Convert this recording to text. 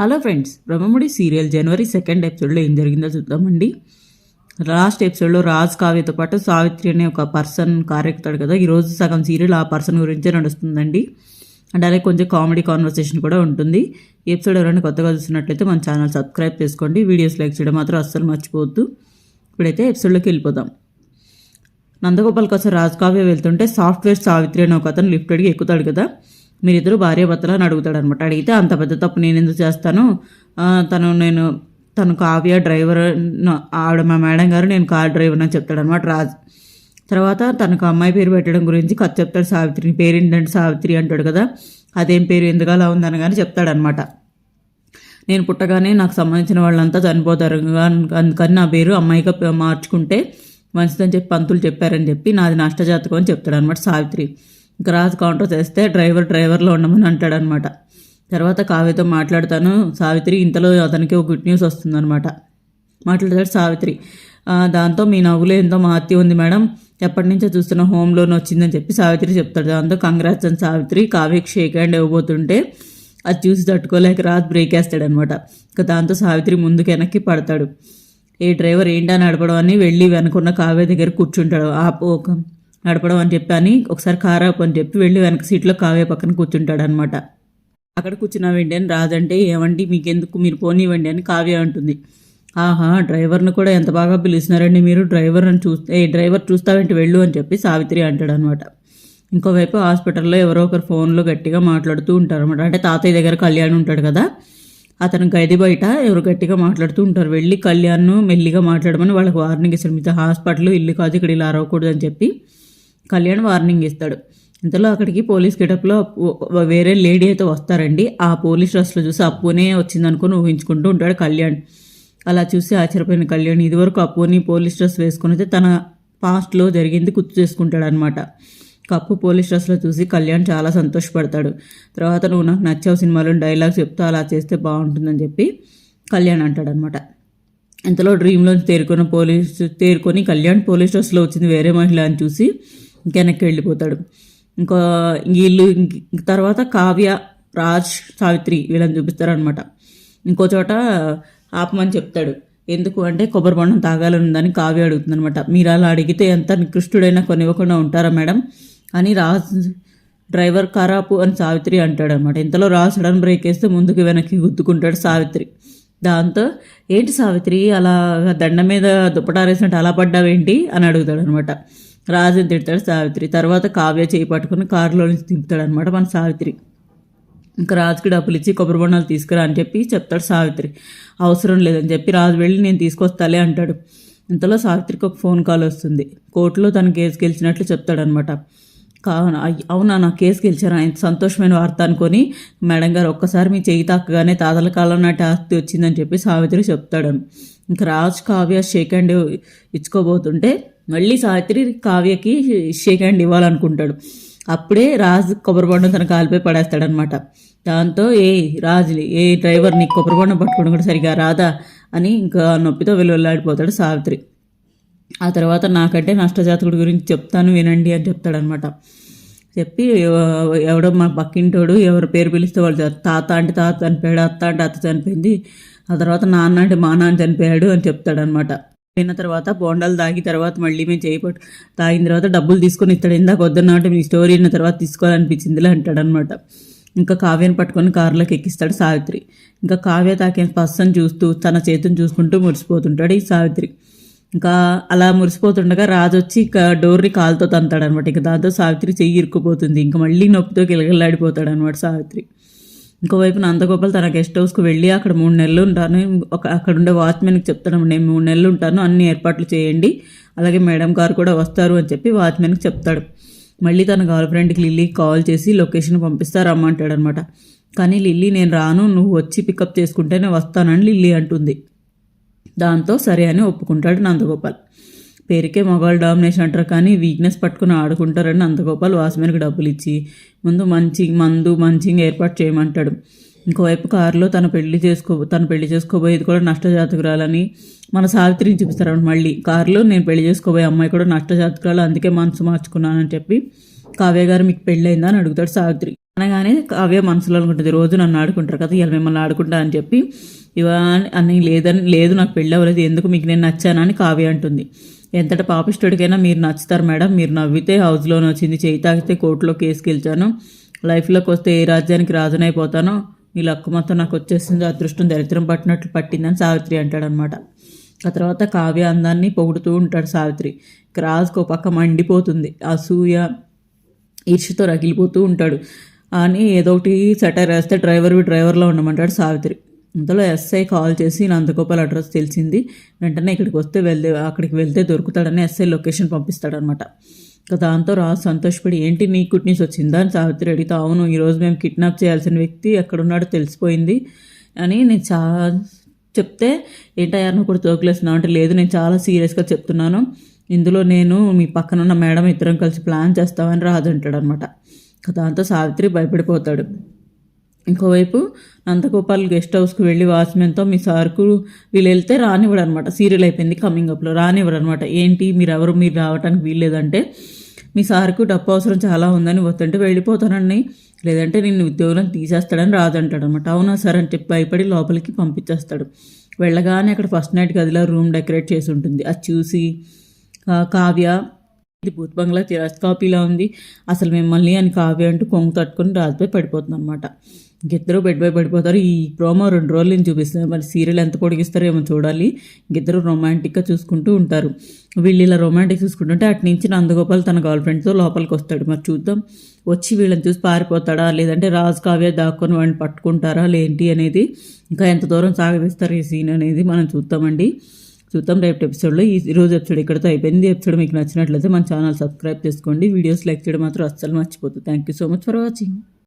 Hello friends Brahmamudi serial జనవరి second ఎపిసోడ్లో ఏం జరిగిందో చూద్దామండి. లాస్ట్ ఎపిసోడ్లో రాజ్ కావ్యతో పాటు సావిత్రి అనే ఒక పర్సన్ కారెక్తాడు కదా ఈరోజు సగం సీరియల్ ఆ పర్సన్ గురించే నడుస్తుందండి. అండ్ అలాగే కొంచెం కామెడీ కాన్వర్సేషన్ కూడా ఉంటుంది. ఎపిసోడ్ ఎవరైనా కొత్తగా చూసినట్లయితే మన ఛానల్ సబ్స్క్రైబ్ చేసుకోండి. వీడియోస్ లైక్ చేయడం మాత్రం అస్సలు మర్చిపోవద్దు. ఇప్పుడైతే ఎపిసోడ్లోకి వెళ్ళిపోదాం. నందగోపాల్ కోసం రాజ్ కావ్య వెళ్తుంటే సాఫ్ట్వేర్ సావిత్రి అనే ఒక అతను లిఫ్ట్ అడిగి ఎక్కుతాడు కదా మీరిద్దరు భార్యాభర్తలు అని అడుగుతాడు అనమాట అడిగితే అంత పెద్ద తప్పు నేను ఎందుకు చేస్తాను? తను నేను తను కావ్య డ్రైవర్ ఆవిడ మా మేడం గారు నేను కార్ డ్రైవర్ అని చెప్తాడనమాట రాజ్. తర్వాత తనకు అమ్మాయి పేరు పెట్టడం గురించి కథ చెప్తాడు సావిత్రి పేరు ఏంటంటే సావిత్రి అంటాడు కదా అదేం పేరు ఎందుకు అలా ఉందని కానీ చెప్తాడనమాట నేను పుట్టగానే నాకు సంబంధించిన వాళ్ళంతా చనిపోతారు. అందుకని నా పేరు అమ్మాయిగా మార్చుకుంటే మంచిదని చెప్పి పంతులు చెప్పారని చెప్పి నాది నష్టజాతకం అని చెప్తాడు అనమాట సావిత్రి. క్రాస్ కౌంటర్ చేస్తే డ్రైవర్ డ్రైవర్లో ఉండమని అంటాడనమాట. తర్వాత కావ్యతో మాట్లాడతాను సావిత్రి ఇంతలో అతనికి ఒక గుడ్ న్యూస్ వస్తుందన్నమాట మాట్లాడతాడు సావిత్రి. దాంతో మీ నవ్వులో ఎంతో మహత్యం ఉంది మేడం. ఎప్పటి నుంచో చూస్తున్న హోమ్ లోన్ వచ్చిందని చెప్పి సావిత్రి చెప్తాడు. దాంతో కంగ్రాట్స్ అని సావిత్రి కావ్యకి షేక్ హ్యాండ్ ఇవ్వబోతుంటే అది చూసి తట్టుకోలేక రాజ్ బ్రేక్ వేస్తాడు అనమాట దాంతో సావిత్రి ముందుకు వెనక్కి పడతాడు. ఏ డ్రైవర్ ఏంటని నడపడం అని వెళ్ళి వెనకున్న కావ్య దగ్గర కూర్చుంటాడు. ఆపు ఒక నడపడం అని చెప్పి అని ఒకసారి కారు అని చెప్పి వెళ్ళి వెనక సీట్లో కావే పక్కన కూర్చుంటాడు అనమాట అక్కడ కూర్చున్నావేంటి అని రాజంటే ఏమండి మీకెందుకు? మీరు పోనివ్వండి అని కావ్య అంటుంది. ఆహా డ్రైవర్ను కూడా ఎంత బాగా పిలుస్తున్నారండి మీరు? డ్రైవర్ అని చూస్తే ఏ డ్రైవర్ చూస్తావేంటి వెళ్ళు అని చెప్పి సావిత్రి అంటాడు అనమాట ఇంకోవైపు హాస్పిటల్లో ఎవరో ఒకరు ఫోన్లో గట్టిగా మాట్లాడుతూ ఉంటారు అనమాట అంటే తాతయ్య దగ్గర కళ్యాణ్ ఉంటాడు కదా అతను గది బయట ఎవరు గట్టిగా మాట్లాడుతూ ఉంటారు. వెళ్ళి కళ్యాణ్ను మెల్లిగా మాట్లాడమని వాళ్ళకి వార్నింగ్ ఇస్తారు. మిగతా హాస్పిటల్ ఇల్లు కాదు ఇక్కడ ఇలా అరవకూడదు అని చెప్పి కళ్యాణ్ వార్నింగ్ ఇస్తాడు. ఇంతలో అక్కడికి పోలీస్ గెటప్లో వేరే లేడీ అయితే వస్తారండి. ఆ పోలీస్ డ్రెస్లో చూసి అప్పునే వచ్చిందనుకుని ఊహించుకుంటూ ఉంటాడు కళ్యాణ్. అలా చూసి ఆశ్చర్యపోయిన కళ్యాణ్ ఇదివరకు అప్పుని పోలీస్ డ్రెస్ వేసుకుని అయితే తన పాస్ట్లో జరిగింది గుర్తు చేసుకుంటాడు అనమాట కప్పు పోలీస్ డ్రెస్లో చూసి కళ్యాణ్ చాలా సంతోషపడతాడు. తర్వాత నువ్వు నాకు నచ్చావు సినిమాలో డైలాగ్ చెప్తా అలా చేస్తే బాగుంటుందని చెప్పి కళ్యాణ్ అంటాడనమాట ఇంతలో డ్రీమ్లోంచి తేరుకున్న పోలీస్ తేరుకొని కళ్యాణ్ పోలీస్ డ్రెస్లో వచ్చింది వేరే మహిళ అని చూసి వెనక్కి వెళ్ళిపోతాడు. ఇంకా వీళ్ళు తర్వాత కావ్య రాజ్ సావిత్రి వీళ్ళని చూపిస్తారనమాట ఇంకో చోట ఆపమని చెప్తాడు. ఎందుకు అంటే కొబ్బరి బొండం తాగాలని ఉందని కావ్య అడుగుతుంది అనమాట మీరు అలా అడిగితే ఎంత నికృష్టుడైనా కొనివ్వకుండా ఉంటారా మేడం? అని రాజ్ డ్రైవర్ ఖరాపు అని సావిత్రి అంటాడు అనమాట ఇంతలో రాజ్ సడన్ బ్రేక్ వేస్తే ముందుకు వెనక్కి గుద్దుకుంటాడు సావిత్రి. దాంతో ఏంటి సావిత్రి అలా దండ మీద దుప్పటారేసినట్టు అలా పడ్డావేంటి? అని అడుగుతాడు అనమాట రాజుని తిడతాడు సావిత్రి. తర్వాత కావ్య చేయి పట్టుకుని కారులో నుంచి తిప్పుతాడు అనమాట మన సావిత్రి. ఇంకా రాజుకి డబ్బులు ఇచ్చి కొబ్బరి బొండాలు తీసుకురా అని చెప్పి చెప్తాడు సావిత్రి. అవసరం లేదని చెప్పి రాజు వెళ్ళి నేను తీసుకొస్తాలే అంటాడు. ఇంతలో సావిత్రికి ఒక ఫోన్ కాల్ వస్తుంది. కోర్టులో తన కేసు గెలిచినట్లు చెప్తాడనమాట కావున అవునా నా కేసు గెలిచారా? ఇంత సంతోషమైన వార్త అనుకొని మేడం గారు ఒక్కసారి మీ చేయి తాకగానే తాతల కాలం నాటి ఆస్తి వచ్చిందని చెప్పి సావిత్రి చెప్తాడు. ఇంకా రాజ్ కావ్య షేక్ హ్యాండ్ ఇచ్చుకోబోతుంటే మళ్ళీ సావిత్రి కావ్యకి షేక్ హ్యాండ్ ఇవ్వాలనుకుంటాడు. అప్పుడే రాజు కొబ్బరిబొండం తన కాలిపై పడేస్తాడనమాట. దాంతో ఏ రాజ్ ఏ డ్రైవర్ నీ కొబ్బరి పట్టుకుని పట్టుకోవడం కూడా సరిగా రాదా? అని ఇంకా నొప్పితో వెళ్ళాడిపోతాడు సావిత్రి. ఆ తర్వాత నాకంటే నష్టజాతకుడి గురించి చెప్తాను వినండి అని చెప్తాడనమాట. చెప్పి ఎవడో మా పక్కింటోడు ఎవరు పేరు పిలిస్తే వాళ్ళు తాత అంటే తాత చనిపోయాడు అత్త అంటే అత్త చనిపోయింది ఆ తర్వాత నాన్న అంటే మా నాన్న చనిపోయాడు అని చెప్తాడనమాట. అయిన తర్వాత బోండాలు తాగి తర్వాత మళ్ళీ మేము చేయబట్టు తాగిన తర్వాత డబ్బులు తీసుకొని ఇస్తాడు. ఇందాక వద్దన్నమాట మీ స్టోరీ అయిన తర్వాత తీసుకోవాలనిపించిందిలే అంటాడనమాట ఇంకా కావ్యను పట్టుకొని కారులోకి ఎక్కిస్తాడు సావిత్రి. ఇంకా కావ్య తాకిన పర్సన్ చూస్తూ తన చేతిని చూసుకుంటూ మురిసిపోతుంటాడు ఈ సావిత్రి. ఇంకా అలా మురిసిపోతుండగా రాజు వచ్చి ఇక డోర్ని కాలుతో తంతాడనమాట ఇంకా ఇక దాంతో సావిత్రి చెయ్యి ఇరుక్కుపోతుంది. ఇంకా మళ్ళీ నొప్పితో గిలగిల్లాడిపోతాడనమాట సావిత్రి. ఇంకోవైపు నందగోపాల్ తన గెస్ట్ హౌస్కి వెళ్ళి అక్కడ మూడు నెలలు ఉంటాను. ఒక అక్కడ ఉండే వాచ్మెన్కి చెప్తాను నేను మూడు నెలలు ఉంటాను అన్ని ఏర్పాట్లు చేయండి. అలాగే మేడం గారు కూడా వస్తారు అని చెప్పి వాచ్మెన్కి చెప్తాడు. మళ్ళీ తన గర్ల్ ఫ్రెండ్కి లిల్లీకి కాల్ చేసి లొకేషన్ పంపిస్తా రమ్మంటాడు అనమాట కానీ లిల్లీ నేను రాను నువ్వు వచ్చి పికప్ చేసుకుంటేనే వస్తానని లిల్లీ అంటుంది. దాంతో సరే అని ఒప్పుకుంటాడు నందగోపాల్. పేరుకే మొగాళ్ళు డామినేషన్ అంటారు కానీ వీక్నెస్ పట్టుకుని ఆడుకుంటారని నందగోపాల్ వాచ్మెన్కి డబ్బులు ఇచ్చి ముందు మంచి మందు మంచింగ్ ఏర్పాటు చేయమంటాడు. ఇంకోవైపు కారులో తన పెళ్ళి చేసుకో తను పెళ్ళి చేసుకోబోయేది కూడా నష్టజాతకురాలని మన సావిత్రిని చూపిస్తారు మళ్ళీ. కారులో నేను పెళ్ళి చేసుకోబోయే అమ్మాయి కూడా నష్టజాతకురాలు అందుకే మనసు మార్చుకున్నానని చెప్పి కావ్య గారు మీకు పెళ్ళయిందా? అని అడుగుతాడు సావిత్రి. అనగానే కావ్య మనసులో అనుకుంటుంది రోజు నన్ను ఆడుకుంటారు కదా ఇలా మిమ్మల్ని ఆడుకుంటా అని చెప్పి ఇవా అని లేదని లేదు నాకు పెళ్ళి అవ్వలేదు ఎందుకు మీకు నేను నచ్చానని కావ్య అంటుంది. ఎంతటి పాపిష్టుడికైనా మీరు నచ్చుతారు మేడం. మీరు నవ్వితే హౌస్లోనే వచ్చింది చేయి తాగితే కోర్టులో కేసు గెలిచాను. లైఫ్లోకి వస్తే ఏ రాజ్యానికి రాజునైపోతానో నీ లక్కు మొత్తం నాకు వచ్చేసింది. అదృష్టం దరిద్రం పట్టినట్లు పట్టిందని సావిత్రి అంటాడనమాట. ఆ తర్వాత కావ్య అందాన్ని పొగుడుతూ ఉంటాడు సావిత్రి. రాజుకు ఒక పక్క మండిపోతుంది. అసూయ ఈర్ష్యతో రగిలిపోతూ ఉంటాడు. అని ఏదో ఒకటి సెటర్ వేస్తే డ్రైవర్ డ్రైవర్లో ఉండమంటాడు సావిత్రి. ఇంతలో ఎస్ఐ కాల్ చేసి నందగోపాల్ అడ్రస్ తెలిసింది. వెంటనే ఇక్కడికి వస్తే వెళ్తే అక్కడికి వెళ్తే దొరుకుతాడని ఎస్ఐ లొకేషన్ పంపిస్తాడనమాట ఇక దాంతో రాజు సంతోషపడి ఏంటి నీ గుడ్ న్యూస్ వచ్చిందా? అని సావిత్రి అడిగితే అవును ఈరోజు మేము కిడ్నాప్ చేయాల్సిన వ్యక్తి ఎక్కడున్నాడో తెలిసిపోయింది. అని నేను చా చెప్తే ఏంటయ్యా నువ్వు కూడా తోకలేస్తున్నావు? అంటే లేదు నేను చాలా సీరియస్గా చెప్తున్నాను. ఇందులో నేను మీ పక్కన ఉన్న మేడం ఇద్దరం కలిసి ప్లాన్ చేస్తామని రాజు అంటాడనమాట దాంతో సావిత్రి భయపడిపోతాడు. ఇంకోవైపు నందగోపాల్ గెస్ట్ హౌస్కి వెళ్ళి వాచ్మెన్తో మీ సార్కు వీళ్ళు వెళ్తే రానివ్వడు అనమాట సీరియల్ అయిపోయింది కమింగ్ అప్లో. రానివ్వడు అనమాట ఏంటి? మీరు ఎవరు మీరు రావడానికి వీల్లేదంటే మీ సార్కు డబ్బు అవసరం చాలా ఉందని వస్తుంటే వెళ్ళిపోతానండి. లేదంటే నిన్ను ఉద్యోగం తీసేస్తాడని రాదంటాడు అనమాట అవునా సార్ అని చెప్పి భయపడి లోపలికి పంపించేస్తాడు. వెళ్ళగానే అక్కడ ఫస్ట్ నైట్ గదిలో రూమ్ డెకరేట్ చేసి ఉంటుంది. అది చూసి కావ్య ఇది భూత్ బంగ్లా తిరస్ కాపీలా ఉంది. అసలు మిమ్మల్ని అని కావ్య అంటూ కొంగు తట్టుకొని రాజుపై పడిపోతుంది అనమాట ఇంకిద్దరు బెడ్ బై పడిపోతారు ఈ ప్రోమో రెండు రోజుల నుంచి చూపిస్తాను మరి సీరియల్ ఎంత పొడిగిస్తారో ఏమో చూడాలి. ఇంకిద్దరు రొమాంటిక్గా చూసుకుంటూ ఉంటారు. వీళ్ళు ఇలా రొమాంటిక్ చూసుకుంటుంటే అటు నుంచి నందగోపాల్ తన గర్ల్ ఫ్రెండ్తో లోపలికి వస్తాడు. మరి చూద్దాం. వచ్చి వీళ్ళని చూసి పారిపోతాడా? లేదంటే రాజు కావ్య దాక్కొని వాడిని పట్టుకుంటారా? లేంటి అనేది ఇంకా ఎంత దూరం సాగదీస్తారు ఈ సీన్ అనేది మనం చూద్దామండి. చూద్దాం రేపు ఎపిసోడ్లో ఈ రోజు ఎపిసోడ్ ఇక్కడతో అయిపోయింది. ఎపిసోడ్ మీకు నచ్చినట్లయితే మన ఛానల్ సబ్స్క్రైబ్ చేసుకోండి. వీడియోస్ లైక్ చేయడం మాత్రం అస్సలు మర్చిపోతుంది thank you so much for watching